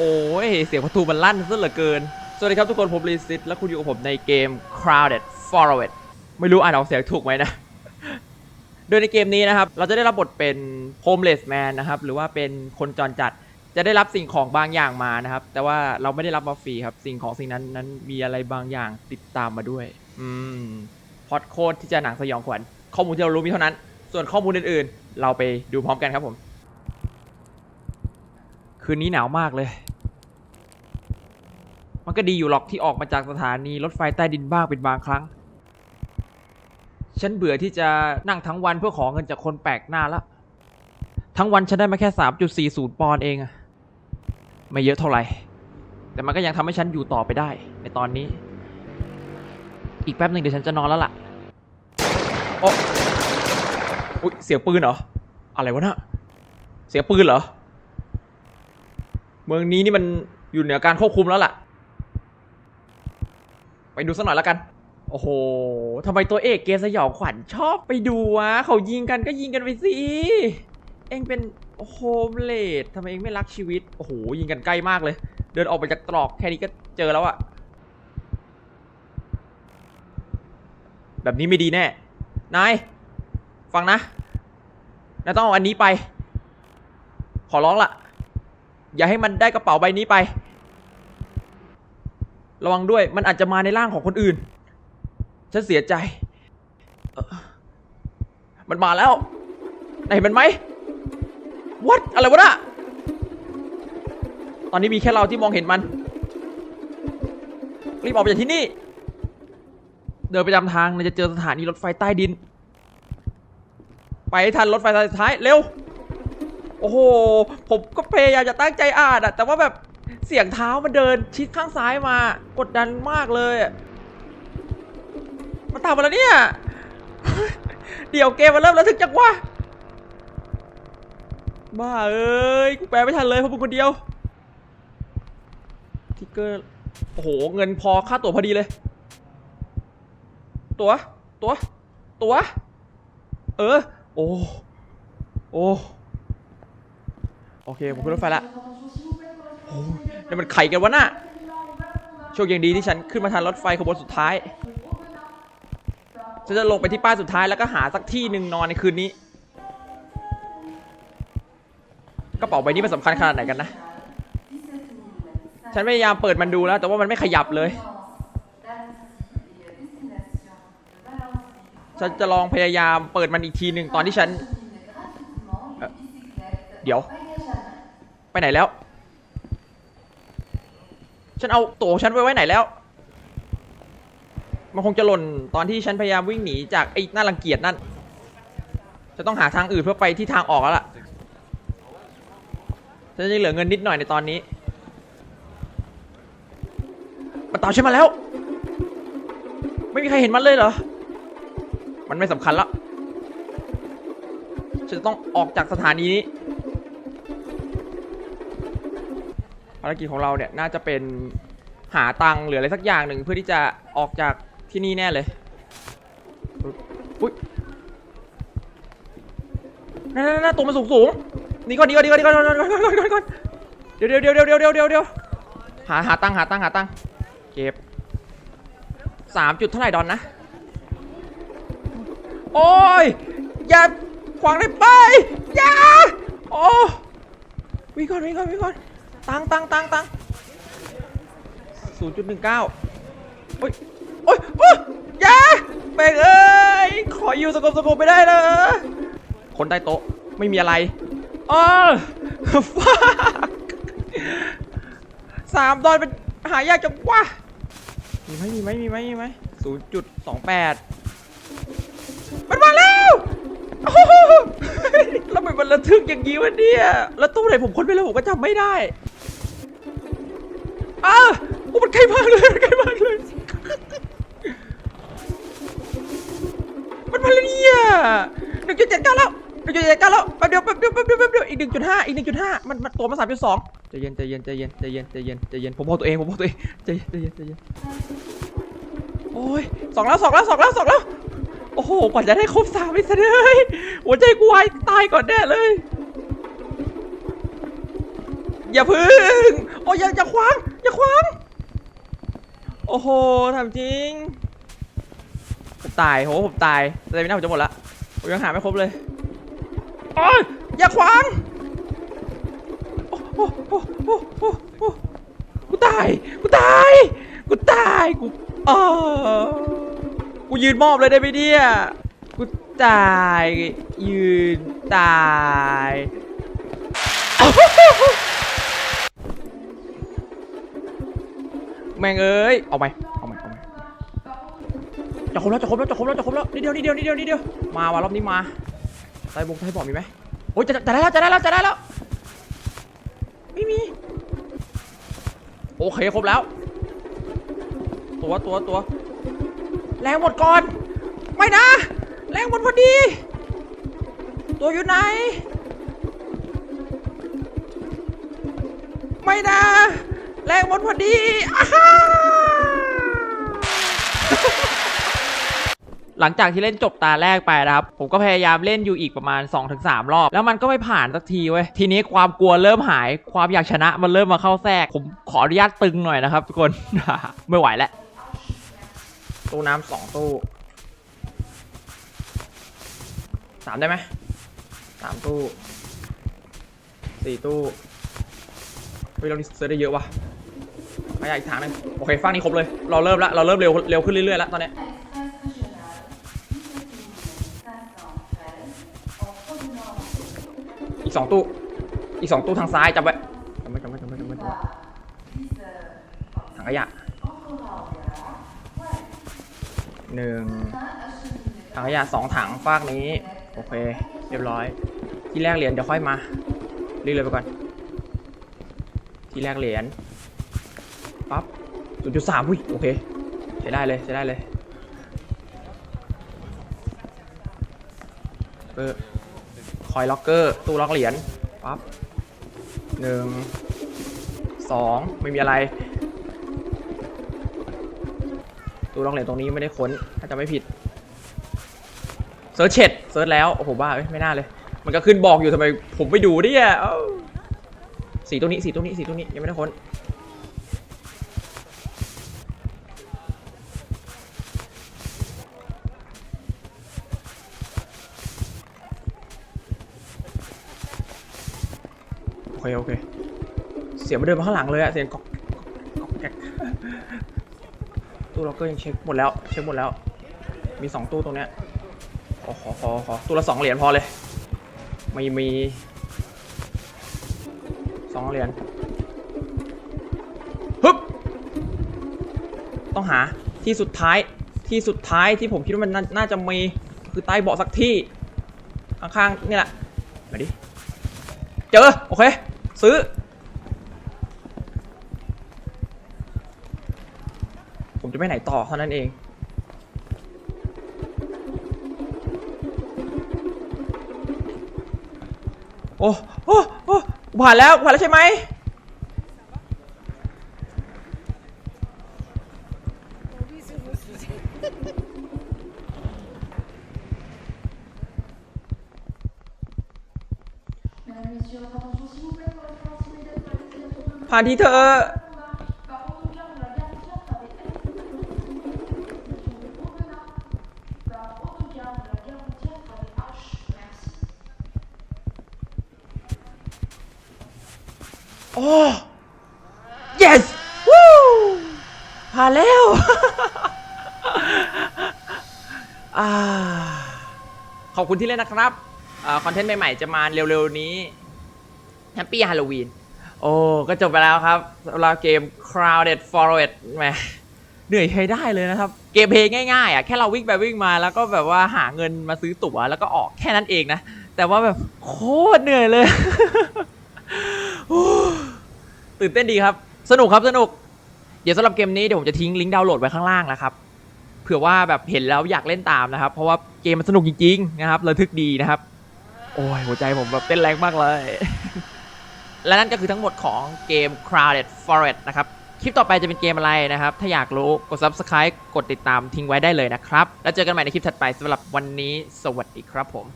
โอ้ย เสียงประตูมันลั่นซะเหลือเกิน สวัสดีครับทุกคนผมลีซิตและคุณอยู่กับผมในเกม Crowded Forest ไม่รู้อ่านออกเสียงถูกไหมนะ โดยในเกมนี้นะครับ เราจะได้รับบทเป็น homeless man นะครับ หรือว่าเป็นคนจรจัด จะได้รับสิ่งของบางอย่างมานะครับ แต่ว่าเราไม่ได้รับมาฟรีครับ สิ่งของสิ่งนั้นนั้นมีอะไรบางอย่างติดตามมาด้วย อืมพอดโค้ดที่จะหนังสยองขวัญ ข้อมูลที่เรารู้มีเท่านั้น ส่วนข้อมูลอื่นๆ เราไปดูพร้อมกันครับผม คืนนี้หนาวมากเลย มันก็ดีอยู่หรอกที่ออกมาจากสถานีรถไฟใต้ดินบ้างเป็นบางครั้ง ฉันเบื่อที่จะนั่งทั้งวันเพื่อขอเงินจากคนแปลกหน้าละทั้งวันฉันได้มาแค่ 3.40 ปอนด์เองอะไม่เยอะเท่าไหร่ แต่มันก็ยังทำให้ฉันอยู่ต่อไปได้ ในตอนนี้ อีกแป๊บหนึ่งเดี๋ยวฉันจะนอนแล้วล่ะโอ้อุ๊ยเสียงปืนเหรอ อะไรวะน่ะเสียงปืนเหรอ เมืองนี้นี่มันอยู่เหนือการควบคุมแล้วล่ะ ไปดูสักหน่อยแล้วกัน โอ้โหทำไมตัวเอกเกมสยองขวัญชอบไปดูวะ เขายิงกันก็ยิงกันไปสิ เองเป็นโฮมเลดทำไมเองไม่รักชีวิต โอ้โห ยิงกันใกล้มากเลย เดินออกไปจากตรอกแค่นี้ก็เจอแล้วอะแบบนี้ไม่ดีแน่ นาย ฟังนะ นายต้องเอาอันนี้ไป ขอร้องละ อย่าให้มันได้กระเป๋าใบนี้ไป ระวังด้วย มันอาจจะมาในร่างของคนอื่น ฉันเสียใจ มันมาแล้วไหนเห็นมันไหม what อะไรวะน่ะตอนนี้มีแค่เราที่มองเห็นมัน รีบออกไปจากที่นี่ เดินไปตามทางเราจะเจอสถานีรถไฟใต้ดิน ไปให้ทันรถไฟสายสุดท้าย เร็ว โอ้โห ผมก็พยายามจะตั้งใจอ่านอะแต่ว่าแบบ เสียงเท้ามันเดินชิดข้างซ้ายมากดดันมากเลย มันทำอะไรเนี่ย เดี๋ยวเกมมันเริ่มแล้วถึงจังวะบ้าเอ้ย กูแปลไม่ทันเลยเพราะมึงคนเดียวทิกเกอร์ โอ้โห เงินพอค่าตั๋วพอดีเลย ตั๋ว ตั๋ว ตั๋ว เออ โอ้ โอ้ โอเค ผมขึ้นรถไฟละ นี่มันไข่กันวะน่ะโชคยังดีที่ฉันขึ้นมาทันรถไฟขบวนสุดท้าย ฉันจะลงไปที่ป้ายสุดท้ายแล้วก็หาสักที่หนึ่งนอนในคืนนี้กระเป๋าใบนี้มันสำคัญขนาดไหนกันนะ ฉันพยายามเปิดมันดูแล้ว แต่ว่ามันไม่ขยับเลย ฉันจะลองพยายามเปิดมันอีกทีหนึ่งตอนที่ฉันเเดี๋ยว ไปไหนแล้ว ฉันเอาตัวของฉันไว้ไว้ไหนแล้ว มันคงจะหล่นตอนที่ฉันพยายามวิ่งหนีจากไอ้น่ารังเกียจนั่น จะต้องหาทางอื่นเพื่อไปที่ทางออกแล้วล่ะ ฉันจะเหลือเงินนิดหน่อยในตอนนี้มันตามฉันมาแล้ว ไม่มีใครเห็นมันเลยเหรอ มันไม่สำคัญแล้ว ฉันจะต้องออกจากสถานีนี้ารกิจของเราเนี่ยน่าจะเป็นหาตังหรืออะไรสักอย่างหนึ่งเพื่อที่จะออกจากที่นี่แน่เลยอุ้ยนั่นน่นตัวมันสูงสูงนี่ก่อนนี่ก่อนนี่ก่อนนี่ก่อนนี่ก่อนนี่ก่อนนี่ก่อนเดี๋ยวเดี๋ยวเดี๋ยวเดี๋ยวเดี๋ยวเดี๋ยวเดียวหาหาตังหาตังหาตังเก็บสามจุดเท่าไหร่ดอนนะ โอ้ยอย่าขวางได้ไปอย่าโอ้วิ่งก่อนวิ่งก่อนวิ่งก่อน ตังตังตังตังศูนย์จุดหนึ่งเก้าโอ้ยโอ้ยโอ้ยอย่าแม่งเอ้ย ขออยู่สงบสงบไม่ได้เลยคนใต้โต๊ะไม่มีอะไรอ๋อฟ้าสามดอนเป็นหายากจังวะมีไหมมีไหมมีไหมมีไหมศูนย์จุดสองแปดมันมาแล้วแล้วมันระทึกอย่างนี้วะเนี่ย แล้วตู้ไหนผมค้นไปแล้วผมก็จำไม่ได้ อ้าโอ้มันใกล้มากเลยมันใกล้มากเลย มันมาแล้วเนี่ยหนึ่งจุดเจ็ดเก้าแล้วหนึ่งจุดเจ็ดเก้าแล้วแป๊บเดียวแป๊บเดียวแป๊บเดียวแป๊บเดียวอีกหนึ่งจุดห้าอีกหนึ่งจุดห้ามันมันตัวมาสามจุดสองใจเย็นใจเย็นใจเย็นใจเย็นใจเย็นใจเย็นผมพอตัวเองผมพอตัวเองใจเย็นใจเย็นใจเย็นโอ้ยสองแล้วสองแล้วสองแล้วสองแล้วโอ้โหกว่าจะได้ครบสามไอ้สัสเลยหัวใจกูวายตายก่อนแน่เลย อย่าพึ่งโอ้ยอย่าอย่าขวาง อย่าขวางโอ้โหทำจริง ผมตายโหผมตายแต่ไม่น่าผมจะหมดละผมยังหาไม่ครบเลยโอ้ยอย่าขวางโอ้โหโอ้โหโอ้โหกูตาย กูตาย กูตาย กูเออกูยืนมอบเลยได้ไหมเนี่ย กูตาย ยืนตาย แม่งเอ้ย เอาไหมเอาไหมเอาไหมจะครบแล้วจะครบแล้วจะครบแล้วจะครบแล้วนิดเดียวนิดเดียวนิดเดียวนิดเดียว มาว่ะรอบนี้มาไต้บงไต้บอกมีไหมโอ้ยจะจะได้แล้วจะได้แล้วจะได้แล้ว ไม่มี โอเคครบแล้ว ตัวตัวตัวแรงหมดก่อน ไม่นะ แรงหมดพอดี ตัวอยู่ไหน ไม่นะ แรงหมดพอดีหลังจากที่เล่นจบตาแรกไปนะครับ ผมก็พยายามเล่นอยู่อีกประมาณ 2-3 รอบ แล้วมันก็ไม่ผ่านสักทีเว้ย ทีนี้ความกลัวเริ่มหาย ความอยากชนะมันเริ่มมาเข้าแทรก ผมขออนุญาตตึงหน่อยนะครับทุกคน ไม่ไหวแล้ว ตู้น้ำสองตู้สามได้ไหมสามตู้สี่ตู้เฮ้ยเราเซอร์ได้เยอะว่ะ ไปอีกทางหนึงโอเคฝั่งนี้ครบเลย เราเริ่มล้วเราเริ่มเร็วเร็วขึ้นเรื่อยๆแล้วตอนเนี้ยอีกสองตู้ อีกสองตู้ทางซ้ายจำไว้จำไว้จำไว้จำไว้จำไว้จำไว้ถังขยะหนึ่งถังขยะสองถังฟากนี้ โอเค เรียบร้อย ที่แรกเหรียญเดี๋ยวค่อยมาเรียกเลยไปก่อน ที่แรกเหรียญ ศูนย์จุดสามอุ้ย โอเคใช้ได้เลยใช้ได้เลย เออ คอยล็อกเกอร์ ตู้ล็อกเหรียญ ปั๊บหนึ่ง สอง ไม่มีอะไร ตู้ล็อกเหรียญตรงนี้ไม่ได้ค้น ถ้าจะไม่ผิด เซิร์ชเช็ดเซิร์ชแล้ว โอ้โห บ้าไม่น่าเลย มันก็ขึ้นบอกอยู่ทำไมผมไปดูเนี่ยสีตัวนี้สีตัวนี้สีตัวนี้ยังไม่ได้ค้น โอเคโอเค เสียงมันเดินมาข้างหลังเลยอะเสียงกอกกอกแกกตู้ล็อกเกอร์ยังเช็คหมดแล้วเช็คหมดแล้ว มีสองตู้ตรงเนี้ยขอขอขอขอตู้ละสองเหรียญพอเลยไม่มีสองเหรียญฮึบต้องหาที่สุดท้ายที่สุดท้ายที่ผมคิดว่ามันน่าจะมีคือใต้เบาะสักที่ข้างๆนี่แหละมาดิเจอ โอเค ซื้อ ผมจะไปไหนต่อเท่านั้นเอง โอ้โอ้โอ้ผ่านแล้วผ่านแล้วใช่ไหม ผ่านทีเธอ โอ้ yes วู้ผ่านแล้ว ขอบคุณที่เล่นนะครับ คอนเทนต์ใหม่ๆ จะมาเร็วๆนี้ Happy Halloween โอ้ก็จบไปแล้วครับสำหรับเกม Crowded Forest แหมเหนื่อยใช้ได้เลยนะครับ เกมเพลย์ง่ายๆอะแค่เราวิ่งไปวิ่งมาแล้วก็แบบว่าหาเงินมาซื้อตั๋วแล้วก็ออกแค่นั้นเองนะ แต่ว่าแบบโคตรเหนื่อยเลย ตื่นเต้นดีครับ สนุกครับสนุก เดี๋ยวสำหรับเกมนี้เดี๋ยวผมจะทิ้งลิงก์ดาวน์โหลดไว้ข้างล่างนะครับเผื่อว่าแบบเห็นแล้วอยากเล่นตามนะครับ เพราะว่าเกมมันสนุกจริงๆนะครับระทึกดีนะครับ โอ้ยหัวใจผมแบบเต้นแรงมากเลย และนั่นก็คือทั้งหมดของเกม Crowded Forest นะครับ คลิปต่อไปจะเป็นเกมอะไรนะครับ ถ้าอยากรู้กด Subscribe กดติดตามทิ้งไว้ได้เลยนะครับ แล้วเจอกันใหม่ในคลิปถัดไปสำหรับวันนี้ สวัสดีครับผม